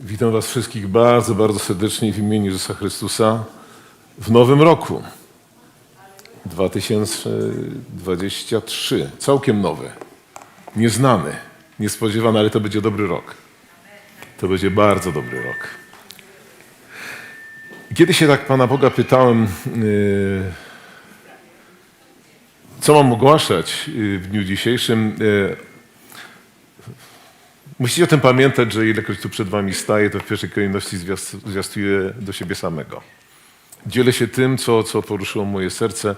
Witam Was wszystkich bardzo, bardzo serdecznie w imieniu Jezusa Chrystusa w nowym roku 2023. Całkiem nowy, nieznany, niespodziewany, ale to będzie dobry rok. To będzie bardzo dobry rok. Kiedy się tak Pana Boga pytałem, yy, co mam ogłaszać yy, w dniu dzisiejszym, yy, Musicie o tym pamiętać, że ilekroć tu przed wami staję, to w pierwszej kolejności zwiast- zwiastuję do siebie samego. Dzielę się tym, co, co poruszyło moje serce,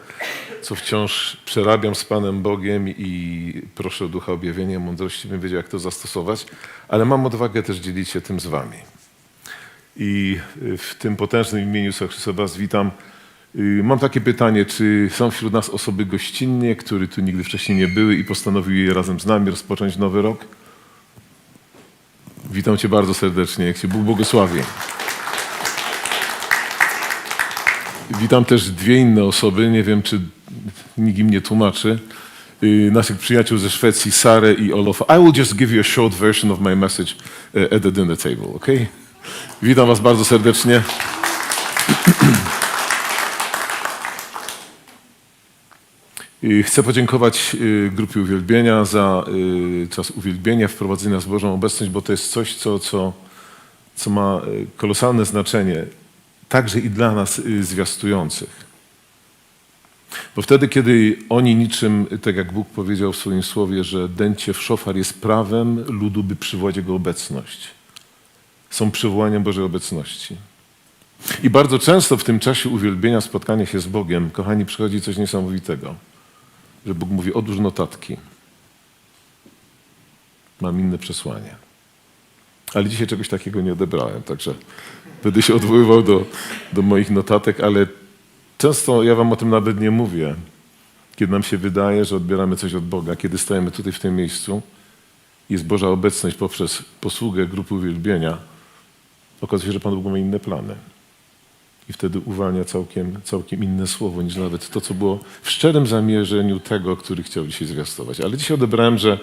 co wciąż przerabiam z Panem Bogiem i proszę o ducha objawienia, mądrości, bym wiedział, jak to zastosować, ale mam odwagę też dzielić się tym z wami. I w tym potężnym imieniu Chrystusa was witam. Y, Mam takie pytanie, czy są wśród nas osoby gościnnie, które tu nigdy wcześniej nie były i postanowiły razem z nami rozpocząć nowy rok? Witam Cię bardzo serdecznie, jak Cię Bóg błogosławi. Witam też dwie inne osoby, nie wiem czy nikt im nie tłumaczy. Yy, Naszych przyjaciół ze Szwecji, Sarę i Olofa. I will just give you a short version of my message uh, at the dinner table, ok? Witam Was bardzo serdecznie. Chcę podziękować y, grupie uwielbienia za y, czas uwielbienia, wprowadzenia w Bożą obecność, bo to jest coś, co, co, co ma y, kolosalne znaczenie, także i dla nas y, zwiastujących. Bo wtedy, kiedy oni niczym, tak jak Bóg powiedział w swoim słowie, że dęcie w szofar jest prawem ludu, by przywołać Jego obecność. Są przywołaniem Bożej obecności. I bardzo często w tym czasie uwielbienia, spotkania się z Bogiem, kochani, przychodzi coś niesamowitego że Bóg mówi: odłóż notatki. Mam inne przesłanie. Ale dzisiaj czegoś takiego nie odebrałem, także będę się odwoływał do, do moich notatek, ale często ja Wam o tym nawet nie mówię, kiedy nam się wydaje, że odbieramy coś od Boga, kiedy stajemy tutaj w tym miejscu, jest Boża obecność poprzez posługę grupy uwielbienia, okazuje się, że Pan Bóg ma inne plany. I wtedy uwalnia całkiem, całkiem inne słowo niż nawet to, co było w szczerym zamierzeniu tego, który chciał dzisiaj zwiastować. Ale dzisiaj odebrałem, że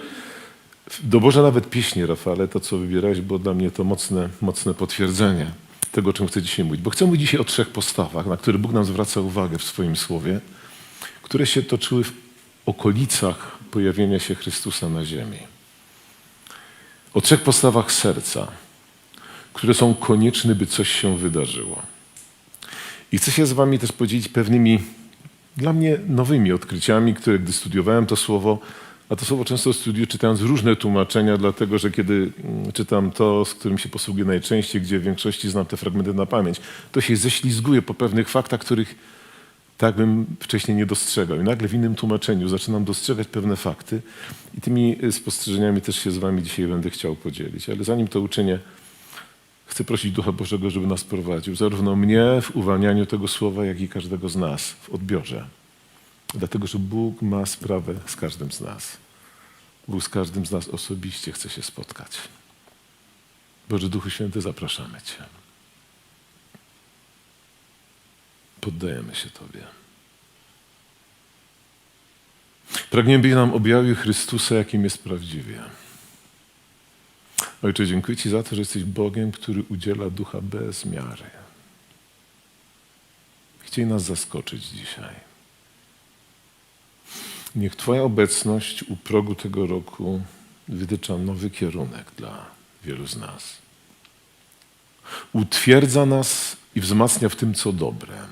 do Boże nawet pieśni, Rafale, to co wybierałeś, było dla mnie to mocne, mocne potwierdzenie tego, o czym chcę dzisiaj mówić. Bo chcę mówić dzisiaj o trzech postawach, na które Bóg nam zwraca uwagę w swoim słowie, które się toczyły w okolicach pojawienia się Chrystusa na ziemi. O trzech postawach serca, które są konieczne, by coś się wydarzyło. I chcę się z Wami też podzielić pewnymi dla mnie nowymi odkryciami, które gdy studiowałem to słowo, a to słowo często studiuję czytając różne tłumaczenia, dlatego że kiedy mm, czytam to, z którym się posługuję najczęściej, gdzie w większości znam te fragmenty na pamięć, to się ześlizguję po pewnych faktach, których tak bym wcześniej nie dostrzegał. I nagle w innym tłumaczeniu zaczynam dostrzegać pewne fakty i tymi y, spostrzeżeniami też się z Wami dzisiaj będę chciał podzielić. Ale zanim to uczynię, Chcę prosić Ducha Bożego, żeby nas prowadził, zarówno mnie w uwalnianiu tego słowa, jak i każdego z nas w odbiorze. Dlatego, że Bóg ma sprawę z każdym z nas. Bóg z każdym z nas osobiście chce się spotkać. Boże Duchu Święty, zapraszamy Cię. Poddajemy się Tobie. Pragniemy, by nam objawił Chrystusa, jakim jest prawdziwie. Ojcze, dziękuję Ci za to, że jesteś Bogiem, który udziela ducha bez miary. Chciej nas zaskoczyć dzisiaj. Niech Twoja obecność u progu tego roku wytycza nowy kierunek dla wielu z nas. Utwierdza nas i wzmacnia w tym, co dobre,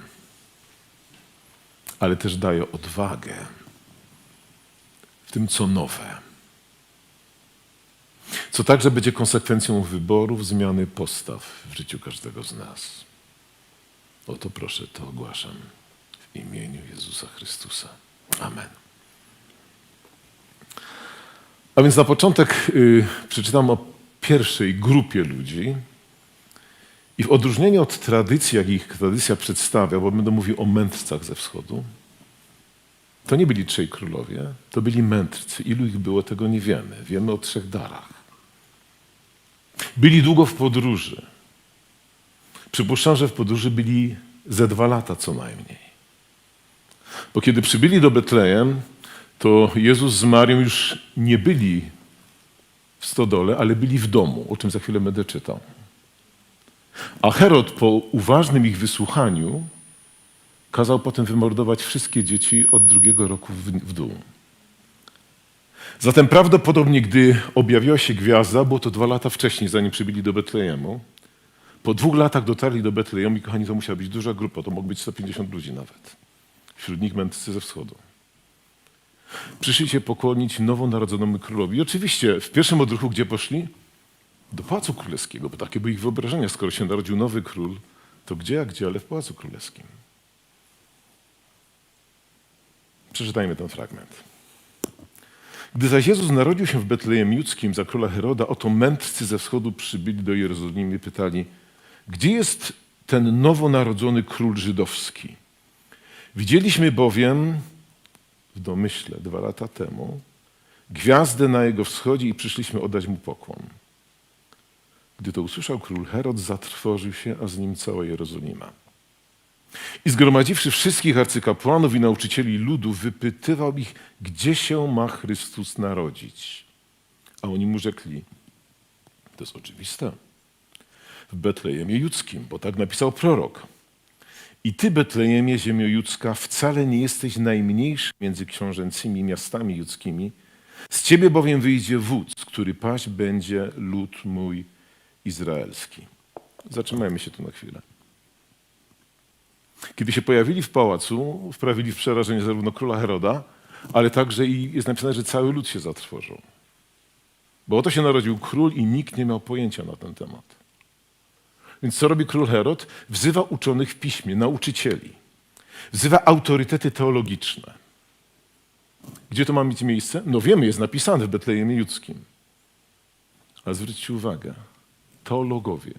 ale też daje odwagę w tym, co nowe co także będzie konsekwencją wyborów, zmiany postaw w życiu każdego z nas. O to proszę, to ogłaszam w imieniu Jezusa Chrystusa. Amen. A więc na początek y, przeczytam o pierwszej grupie ludzi. I w odróżnieniu od tradycji, jak ich tradycja przedstawia, bo będę mówił o mędrcach ze wschodu, to nie byli trzej królowie, to byli mędrcy. Ilu ich było, tego nie wiemy. Wiemy o trzech darach. Byli długo w podróży. Przypuszczam, że w podróży byli ze dwa lata co najmniej. Bo kiedy przybyli do Betlejem, to Jezus z Marią już nie byli w stodole, ale byli w domu, o czym za chwilę będę czytał. A Herod po uważnym ich wysłuchaniu kazał potem wymordować wszystkie dzieci od drugiego roku w, w dół. Zatem prawdopodobnie, gdy objawiła się gwiazda, było to dwa lata wcześniej, zanim przybyli do Betlejemu, po dwóch latach dotarli do Betlejemu i kochani, to musiała być duża grupa, to mógł być 150 ludzi nawet. Wśród nich mędrcy ze wschodu. Przyszli się pokłonić nowonarodzonemu królowi. I oczywiście w pierwszym odruchu, gdzie poszli? Do Pałacu Królewskiego, bo takie były ich wyobrażenia. Skoro się narodził nowy król, to gdzie, jak gdzie, ale w Pałacu Królewskim. Przeczytajmy ten fragment. Gdy zaś Jezus narodził się w Betlejem Judzkim za króla Heroda, oto mędrcy ze wschodu przybyli do Jerozolimy i pytali, gdzie jest ten nowonarodzony król żydowski? Widzieliśmy bowiem w domyśle dwa lata temu gwiazdę na jego wschodzie i przyszliśmy oddać mu pokłon. Gdy to usłyszał król Herod, zatrwożył się, a z nim cała Jerozolima. I zgromadziwszy wszystkich arcykapłanów i nauczycieli ludu, wypytywał ich, gdzie się ma Chrystus narodzić. A oni mu rzekli, to jest oczywiste, w Betlejemie Judzkim, bo tak napisał prorok. I ty, Betlejemie, ziemio judzka, wcale nie jesteś najmniejszy między książęcymi miastami judzkimi. Z ciebie bowiem wyjdzie wódz, który paść będzie lud mój izraelski. Zatrzymajmy się tu na chwilę. Kiedy się pojawili w pałacu, wprawili w przerażenie zarówno króla Heroda, ale także i jest napisane, że cały lud się zatrwożył. Bo oto się narodził król i nikt nie miał pojęcia na ten temat. Więc co robi król Herod? Wzywa uczonych w piśmie, nauczycieli. Wzywa autorytety teologiczne. Gdzie to ma mieć miejsce? No wiemy, jest napisane w Betlejemie Judzkim. Ale zwróćcie uwagę, teologowie,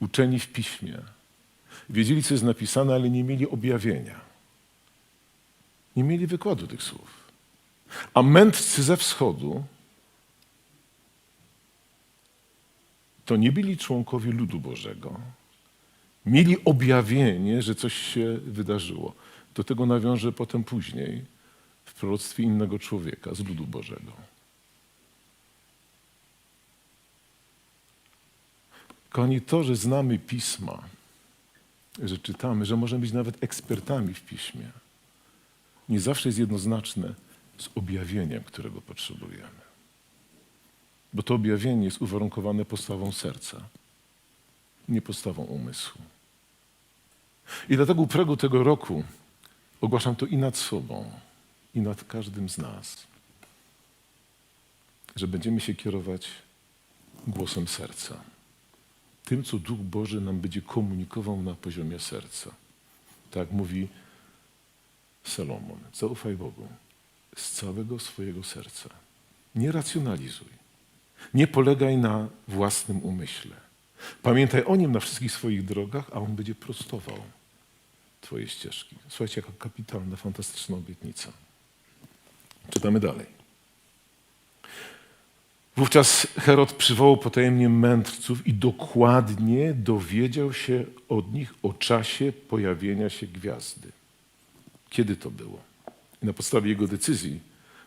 uczeni w piśmie, wiedzieli, co jest napisane, ale nie mieli objawienia. Nie mieli wykładu tych słów. A mędrcy ze wschodu to nie byli członkowie ludu Bożego. Mieli objawienie, że coś się wydarzyło. Do tego nawiążę potem później w proroctwie innego człowieka z ludu Bożego. Kochani, to, że znamy pisma, że czytamy, że możemy być nawet ekspertami w piśmie, nie zawsze jest jednoznaczne z objawieniem, którego potrzebujemy. Bo to objawienie jest uwarunkowane postawą serca, nie postawą umysłu. I dlatego u progu tego roku ogłaszam to i nad sobą, i nad każdym z nas, że będziemy się kierować głosem serca. Tym, co Duch Boży nam będzie komunikował na poziomie serca. Tak mówi Salomon. Zaufaj Bogu z całego swojego serca. Nie racjonalizuj. Nie polegaj na własnym umyśle. Pamiętaj o nim na wszystkich swoich drogach, a on będzie prostował Twoje ścieżki. Słuchajcie, jaka kapitalna, fantastyczna obietnica. Czytamy dalej. Wówczas Herod przywołał potajemnie mędrców i dokładnie dowiedział się od nich o czasie pojawienia się gwiazdy. Kiedy to było? I na podstawie jego decyzji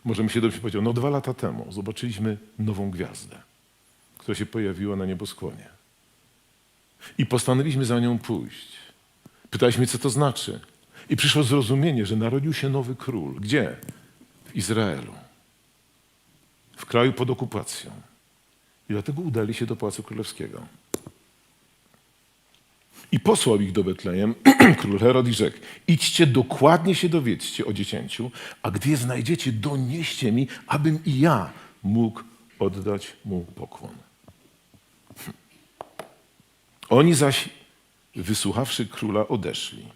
możemy się dobrze powiedzieć, no dwa lata temu zobaczyliśmy nową gwiazdę, która się pojawiła na nieboskłonie. I postanowiliśmy za nią pójść. Pytaliśmy, co to znaczy. I przyszło zrozumienie, że narodził się nowy król. Gdzie? W Izraelu. W kraju pod okupacją. I dlatego udali się do Pałacu Królewskiego. I posłał ich do Betlejem król Herod i rzekł, idźcie dokładnie się dowiedźcie o dziecięciu, a gdy je znajdziecie, donieście mi, abym i ja mógł oddać mu pokłon. Oni zaś, wysłuchawszy króla, odeszli.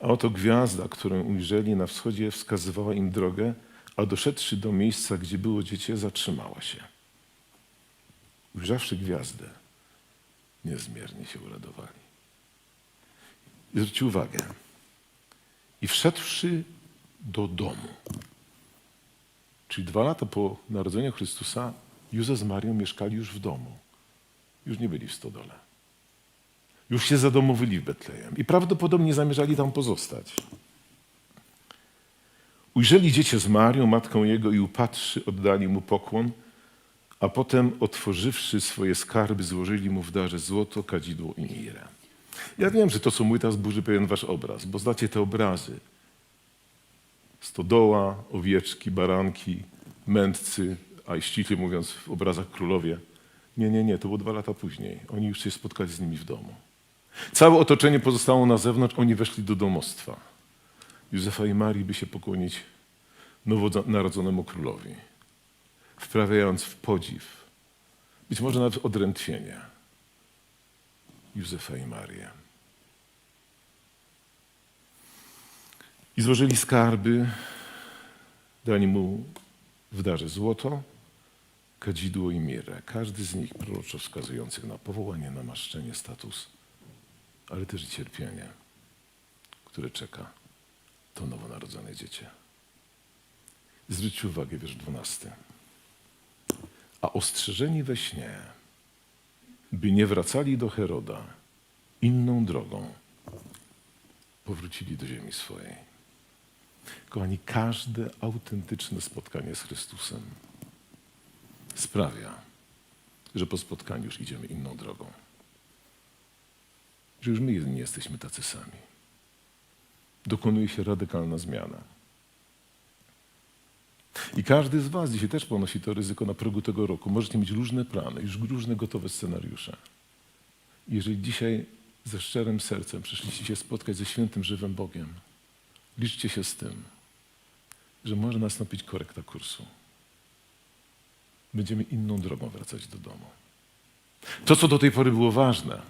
A oto gwiazda, którą ujrzeli na wschodzie, wskazywała im drogę, a doszedłszy do miejsca, gdzie było dziecię, zatrzymała się. Ujrzawszy gwiazdę, niezmiernie się uradowali. I zwróćcie uwagę. I wszedłszy do domu, czyli dwa lata po narodzeniu Chrystusa, Józef z Marią mieszkali już w domu. Już nie byli w stodole. Już się zadomowili w Betlejem i prawdopodobnie zamierzali tam pozostać. Ujrzeli dziecię z Marią, matką jego, i upatrzy, oddali mu pokłon, A potem, otworzywszy swoje skarby, złożyli mu w darze złoto, kadzidło i mirę. Ja wiem, że to, co mówię teraz, burzy pewien wasz obraz, bo znacie te obrazy. Stodoła, owieczki, baranki, mędrcy, a ściśle mówiąc w obrazach królowie. Nie, nie, nie, to było dwa lata później. Oni już się spotkali z nimi w domu. Całe otoczenie pozostało na zewnątrz, oni weszli do domostwa. Józefa i Marii, by się pokłonić nowonarodzonemu królowi, wprawiając w podziw, być może nawet odrętwienie Józefa i Marię. I złożyli skarby, dali mu w darze złoto, kadzidło i mirę. Każdy z nich proroczo wskazujących na powołanie, namaszczenie, status, ale też i cierpienie, które czeka to nowonarodzone dziecię. Zwróćcie uwagę, wiersz 12. A ostrzeżeni we śnie, by nie wracali do Heroda inną drogą, powrócili do ziemi swojej. Kochani, każde autentyczne spotkanie z Chrystusem sprawia, że po spotkaniu już idziemy inną drogą. Że już my nie jesteśmy tacy sami. Dokonuje się radykalna zmiana. I każdy z Was dzisiaj też ponosi to ryzyko na progu tego roku. Możecie mieć różne plany, już różne gotowe scenariusze. Jeżeli dzisiaj ze szczerym sercem przyszliście się spotkać ze świętym, żywym Bogiem, liczcie się z tym, że może nastąpić korekta kursu. Będziemy inną drogą wracać do domu. To, co do tej pory było ważne,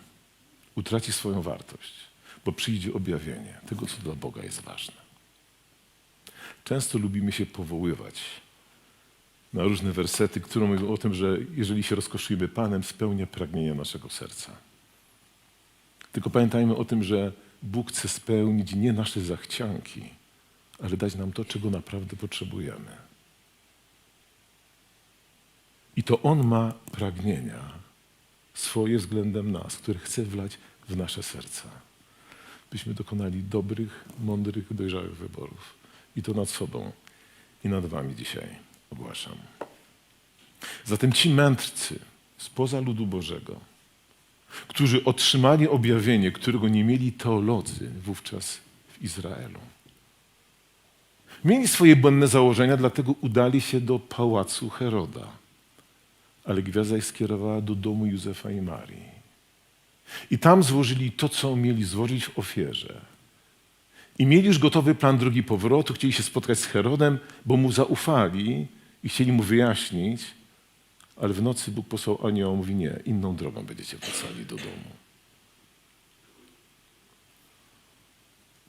utraci swoją wartość, bo przyjdzie objawienie tego, co dla Boga jest ważne. Często lubimy się powoływać na różne wersety, które mówią o tym, że jeżeli się rozkoszujemy Panem, spełnia pragnienia naszego serca. Tylko pamiętajmy o tym, że Bóg chce spełnić nie nasze zachcianki, ale dać nam to, czego naprawdę potrzebujemy. I to On ma pragnienia swoje względem nas, które chce wlać w nasze serca. Byśmy dokonali dobrych, mądrych, dojrzałych wyborów. I to nad sobą i nad wami dzisiaj ogłaszam. Zatem ci mędrcy spoza ludu Bożego, którzy otrzymali objawienie, którego nie mieli teolodzy wówczas w Izraelu. Mieli swoje błędne założenia, dlatego udali się do pałacu Heroda. Ale gwiazda ich skierowała do domu Józefa i Marii. I tam złożyli to, co mieli złożyć w ofierze. I mieli już gotowy plan drogi powrotu, chcieli się spotkać z Herodem, bo mu zaufali i chcieli mu wyjaśnić, ale w nocy Bóg posłał anioła, mówi nie, inną drogą będziecie wracali do domu.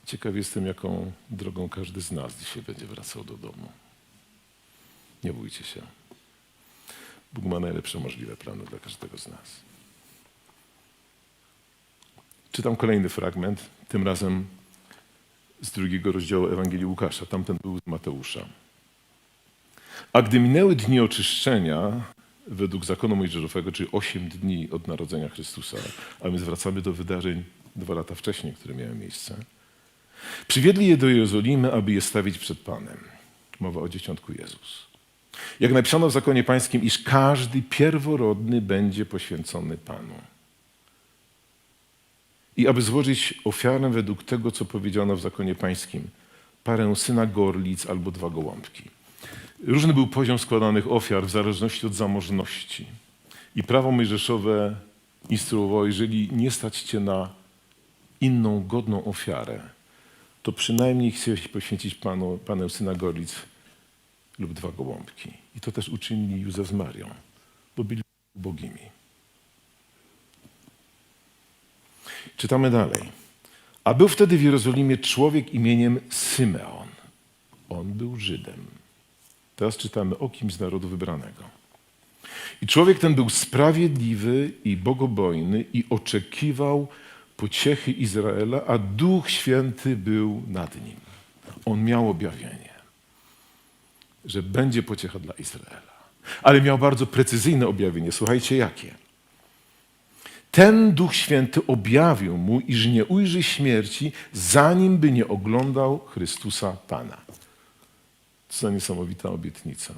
Ciekaw jestem, jaką drogą każdy z nas dzisiaj będzie wracał do domu. Nie bójcie się. Bóg ma najlepsze możliwe plany dla każdego z nas. Czytam kolejny fragment, tym razem z drugiego rozdziału Ewangelii Łukasza. Tamten był z Mateusza. A gdy minęły dni oczyszczenia, według zakonu mojżeszowego, czyli 8 dni od narodzenia Chrystusa, a my zwracamy do wydarzeń dwa lata wcześniej, które miały miejsce, przywiedli je do Jerozolimy, aby je stawić przed Panem. Mowa o dzieciątku Jezus. Jak napisano w zakonie pańskim, iż każdy pierworodny będzie poświęcony Panu. I aby złożyć ofiarę według tego, co powiedziano w zakonie pańskim, parę syna gorlic albo dwa gołąbki. Różny był poziom składanych ofiar w zależności od zamożności. I prawo mojżeszowe instruowało, jeżeli nie stać cię na inną godną ofiarę, to przynajmniej chciałeś poświęcić panu, panę syna gorlic lub dwa gołąbki. I to też uczynili Józef z Marią, bo byli bogimi. Czytamy dalej. A był wtedy w Jerozolimie człowiek imieniem Symeon. On był Żydem. Teraz czytamy o kimś z narodu wybranego. I człowiek ten był sprawiedliwy i bogobojny i oczekiwał pociechy Izraela, a Duch Święty był nad nim. On miał objawienie, że będzie pociecha dla Izraela. Ale miał bardzo precyzyjne objawienie. Słuchajcie, jakie? Ten Duch Święty objawił mu, iż nie ujrzy śmierci, zanim by nie oglądał Chrystusa Pana. Co niesamowita obietnica.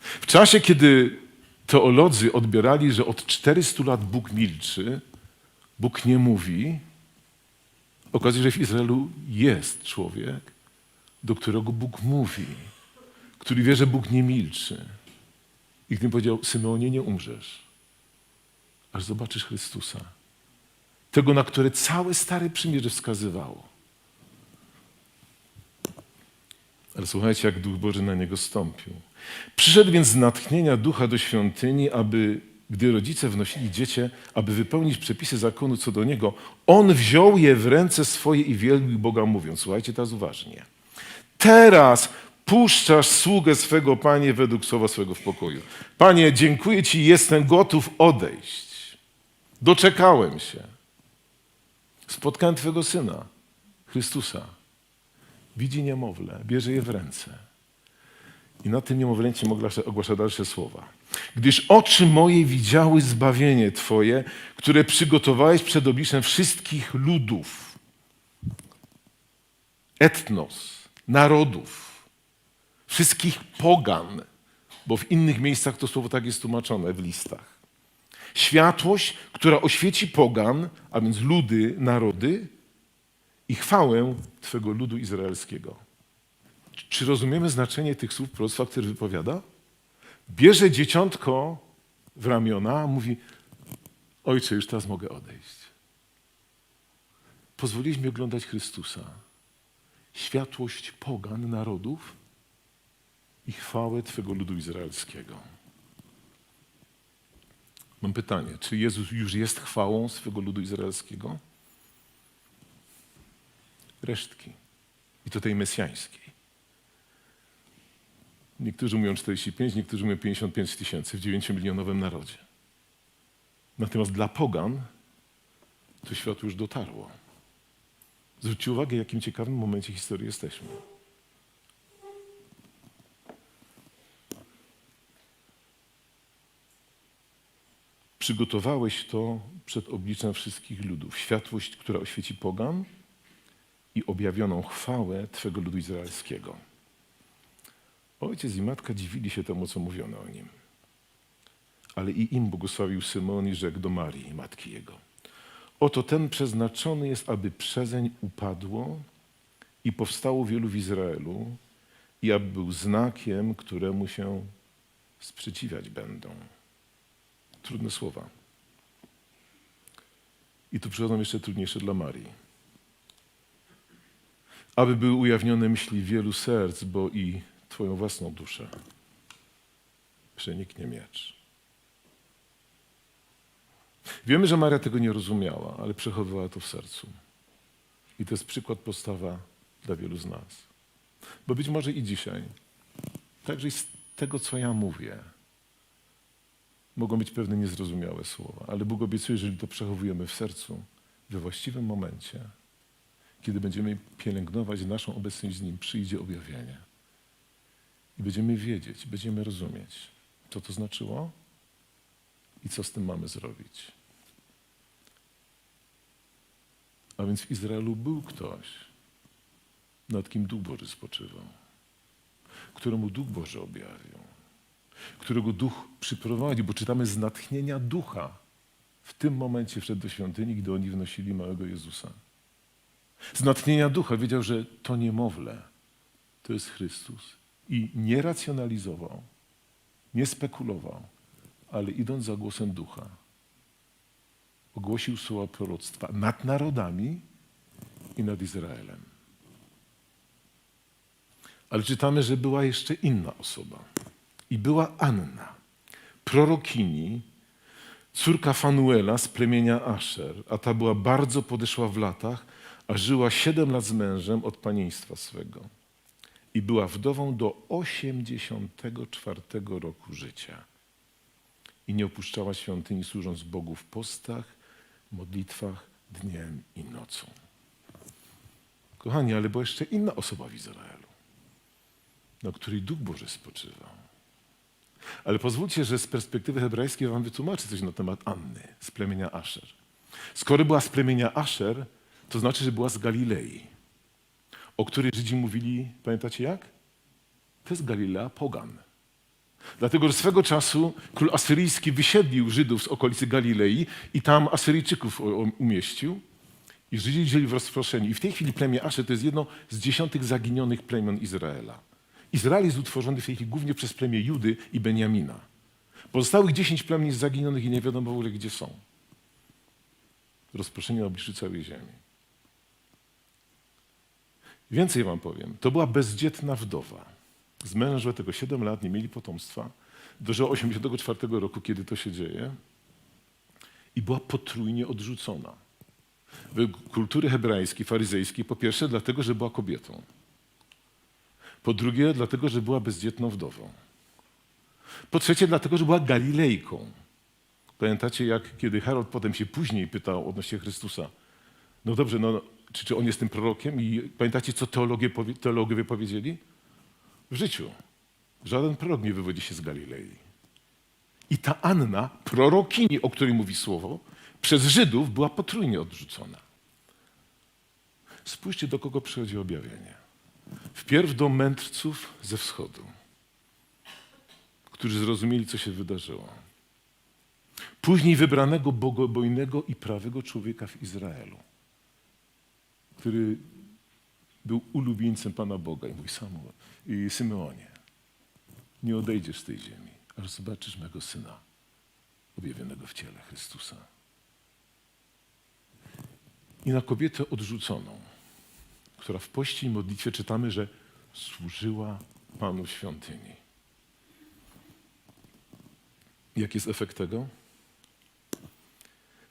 W czasie, kiedy teolodzy odbierali, że od 400 lat Bóg milczy, Bóg nie mówi. Okazuje się, że w Izraelu jest człowiek, do którego Bóg mówi, który wie, że Bóg nie milczy. I gdy powiedział, Symeonie, nie umrzesz, aż zobaczysz Chrystusa. Tego, na które całe Stare Przymierze wskazywało. Ale słuchajcie, jak Duch Boży na niego stąpił. Przyszedł więc z natchnienia Ducha do świątyni, aby, gdy rodzice wnosili dziecię, aby wypełnić przepisy zakonu co do niego, on wziął je w ręce swoje i wielbił Boga, mówiąc, słuchajcie teraz uważnie. Teraz puszczasz sługę swego, Panie, według słowa swego w pokoju. Panie, dziękuję Ci, jestem gotów odejść. Doczekałem się. Spotkałem Twego Syna, Chrystusa. Widzi niemowlę, bierze je w ręce. I na tym niemowlęciem ogłasza, ogłasza dalsze słowa. Gdyż oczy moje widziały zbawienie Twoje, które przygotowałeś przed obliczem wszystkich ludów, etnos, narodów, wszystkich pogan, bo w innych miejscach to słowo tak jest tłumaczone w listach. Światłość, która oświeci pogan, a więc ludy, narody i chwałę Twego ludu izraelskiego. Czy rozumiemy znaczenie tych słów proroctwa, które wypowiada? Bierze dzieciątko w ramiona, mówi: Ojcze, już teraz mogę odejść. Pozwoliłeś mi oglądać Chrystusa, światłość pogan, narodów i chwałę Twego ludu izraelskiego. Mam pytanie: czy Jezus już jest chwałą swego ludu izraelskiego? Resztki. I to tej mesjańskiej. Niektórzy mówią 45, niektórzy mówią 55 tysięcy w 9-milionowym narodzie. Natomiast dla pogan to światło już dotarło. Zwróćcie uwagę, w jakim ciekawym momencie historii jesteśmy. Przygotowałeś to przed obliczem wszystkich ludów. Światłość, która oświeci pogan i objawioną chwałę Twego ludu izraelskiego. Ojciec i matka dziwili się temu, co mówiono o nim. Ale i im błogosławił Symon i rzekł do Marii, matki jego. Oto ten przeznaczony jest, aby przezeń upadło i powstało wielu w Izraelu i aby był znakiem, któremu się sprzeciwiać będą. Trudne słowa. I tu przychodzą jeszcze trudniejsze dla Marii. Aby były ujawnione myśli wielu serc, bo i Twoją własną duszę przeniknie miecz. Wiemy, że Maria tego nie rozumiała, ale przechowywała to w sercu. I to jest przykład, postawa dla wielu z nas. Bo być może i dzisiaj, także i z tego, co ja mówię, mogą być pewne niezrozumiałe słowa, ale Bóg obiecuje, jeżeli to przechowujemy w sercu, we właściwym momencie, kiedy będziemy pielęgnować naszą obecność z Nim, przyjdzie objawienie. I będziemy wiedzieć, będziemy rozumieć, co to znaczyło i co z tym mamy zrobić. A więc w Izraelu był ktoś, nad kim Duch Boży spoczywał, któremu Duch Boży objawił, którego Duch przyprowadził, bo czytamy z natchnienia Ducha. W tym momencie wszedł do świątyni, gdy oni wnosili małego Jezusa. Z natchnienia Ducha wiedział, że to niemowlę to jest Chrystus i nie racjonalizował, nie spekulował, ale idąc za głosem ducha, ogłosił słowa proroctwa nad narodami i nad Izraelem. Ale czytamy, że była jeszcze inna osoba. I była Anna, prorokini, córka Fanuela z plemienia Asher, a ta była bardzo podeszła w latach, a żyła siedem lat z mężem od panieństwa swego i była wdową do 84 roku życia. I nie opuszczała świątyni, służąc Bogu w postach, modlitwach dniem i nocą. Kochani, ale była jeszcze inna osoba w Izraelu, na której Duch Boży spoczywał. Ale pozwólcie, że z perspektywy hebrajskiej wam wytłumaczę coś na temat Anny z plemienia Asher. Skoro była z plemienia Asher, to znaczy, że była z Galilei o której Żydzi mówili, pamiętacie jak? To jest Galilea Pogan. Dlatego, że swego czasu król asyryjski wysiedlił Żydów z okolicy Galilei i tam Asyryjczyków umieścił. I Żydzi żyli w rozproszeniu. I w tej chwili plemię Asze to jest jedno z dziesiątych zaginionych plemion Izraela. Izrael jest utworzony w tej chwili głównie przez plemię Judy i Beniamina. Pozostałych dziesięć plemion jest zaginionych i nie wiadomo w ogóle, gdzie są. Rozproszeni na obliczy całej ziemi. Więcej wam powiem. To była bezdzietna wdowa. Zmężła tego 7 lat, nie mieli potomstwa. Dożyła 84 roku, kiedy to się dzieje. I była potrójnie odrzucona. Według kultury hebrajskiej, faryzejskiej, po pierwsze dlatego, że była kobietą. Po drugie dlatego, że była bezdzietną wdową. Po trzecie dlatego, że była Galilejką. Pamiętacie, jak kiedy Harold potem się później pytał odnośnie Chrystusa, no dobrze, no, czy, czy on jest tym prorokiem? I pamiętacie, co teologie, teologowie powiedzieli? W życiu. Żaden prorok nie wywodzi się z Galilei. I ta Anna, prorokini, o której mówi słowo, przez Żydów była potrójnie odrzucona. Spójrzcie, do kogo przychodzi objawienie. Wpierw do mędrców ze wschodu, którzy zrozumieli, co się wydarzyło. Później wybranego bogobojnego i prawego człowieka w Izraelu, który był ulubieńcem Pana Boga i mówi Samuel, i Symeonie, nie odejdziesz z tej ziemi, aż zobaczysz mego Syna, objawionego w ciele Chrystusa. I na kobietę odrzuconą, która w poście i modlitwie czytamy, że służyła Panu świątyni. Jaki jest efekt tego?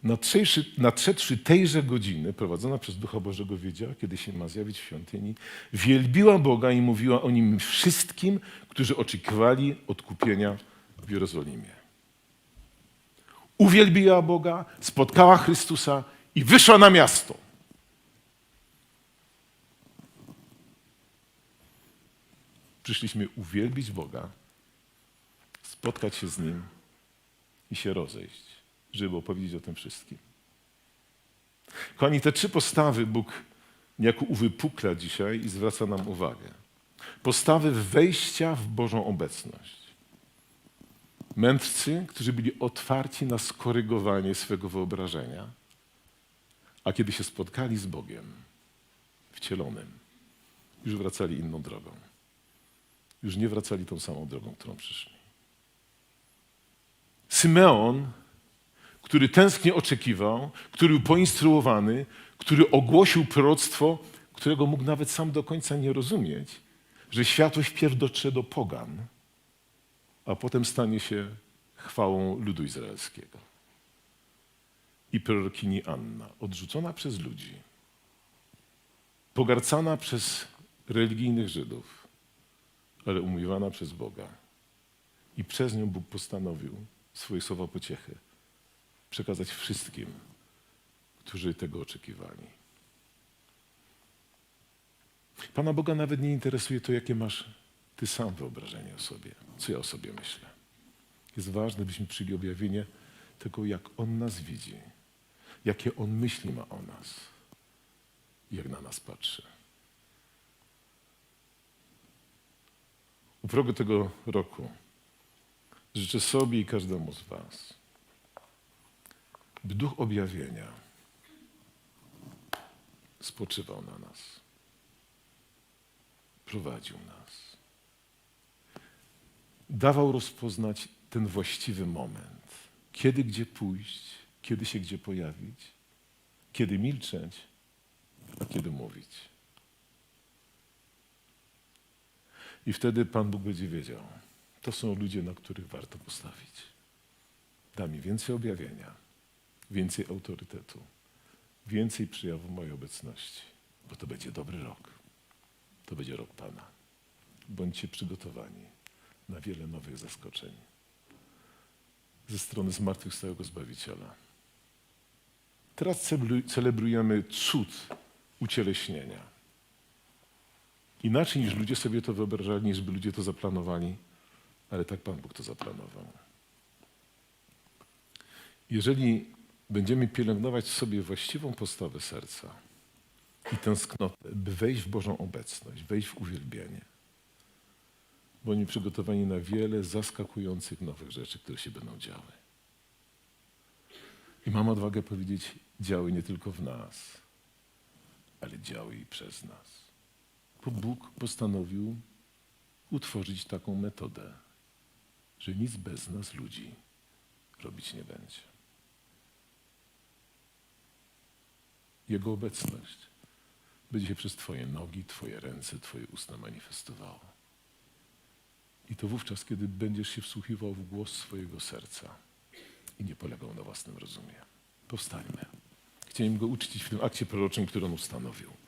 Nadszedłszy, nadszedłszy tejże godziny, prowadzona przez Ducha Bożego wiedziała, kiedy się ma zjawić w świątyni, wielbiła Boga i mówiła o Nim wszystkim, którzy oczekiwali odkupienia w Jerozolimie. Uwielbiła Boga, spotkała Chrystusa i wyszła na miasto. Przyszliśmy uwielbić Boga, spotkać się z Nim i się rozejść, żeby opowiedzieć o tym wszystkim. Kochani, te trzy postawy Bóg niejako uwypukla dzisiaj i zwraca nam uwagę. Postawy wejścia w Bożą obecność. Mędrcy, którzy byli otwarci na skorygowanie swego wyobrażenia, a kiedy się spotkali z Bogiem wcielonym, już wracali inną drogą. Już nie wracali tą samą drogą, którą przyszli. Symeon, który tęsknie oczekiwał, który był poinstruowany, który ogłosił proroctwo, którego mógł nawet sam do końca nie rozumieć, że światłość wpierw dotrze do pogan, a potem stanie się chwałą ludu izraelskiego. I prorokini Anna, odrzucona przez ludzi, pogarcana przez religijnych Żydów, ale umiłowana przez Boga. I przez nią Bóg postanowił swoje słowa pociechy przekazać wszystkim, którzy tego oczekiwali. Pana Boga nawet nie interesuje to, jakie masz ty sam wyobrażenie o sobie, co ja o sobie myślę. Jest ważne, byśmy przyjęli objawienie tego, jak On nas widzi, jakie On myśli ma o nas, jak na nas patrzy. U tego roku życzę sobie i każdemu z Was, by duch objawienia spoczywał na nas, prowadził nas, dawał rozpoznać ten właściwy moment, kiedy gdzie pójść, kiedy się gdzie pojawić, kiedy milczeć, a kiedy mówić. I wtedy Pan Bóg będzie wiedział, to są ludzie, na których warto postawić. Da mi więcej objawienia, więcej autorytetu, więcej przyjawu mojej obecności, bo to będzie dobry rok. To będzie rok Pana. Bądźcie przygotowani na wiele nowych zaskoczeń ze strony zmartwychwstałego Zbawiciela. Teraz celebru- celebrujemy cud ucieleśnienia. Inaczej niż ludzie sobie to wyobrażali, niż by ludzie to zaplanowali, ale tak Pan Bóg to zaplanował. Jeżeli będziemy pielęgnować sobie właściwą postawę serca i tęsknotę, by wejść w Bożą obecność, wejść w uwielbienie, bo oni przygotowani na wiele zaskakujących nowych rzeczy, które się będą działy. I mam odwagę powiedzieć, działy nie tylko w nas, ale działy i przez nas. Bo Bóg postanowił utworzyć taką metodę, że nic bez nas, ludzi, robić nie będzie. Jego obecność będzie się przez Twoje nogi, Twoje ręce, Twoje usta manifestowała. I to wówczas, kiedy będziesz się wsłuchiwał w głos swojego serca i nie polegał na własnym rozumie. Powstańmy. Chciałem go uczcić w tym akcie proroczym, który on ustanowił.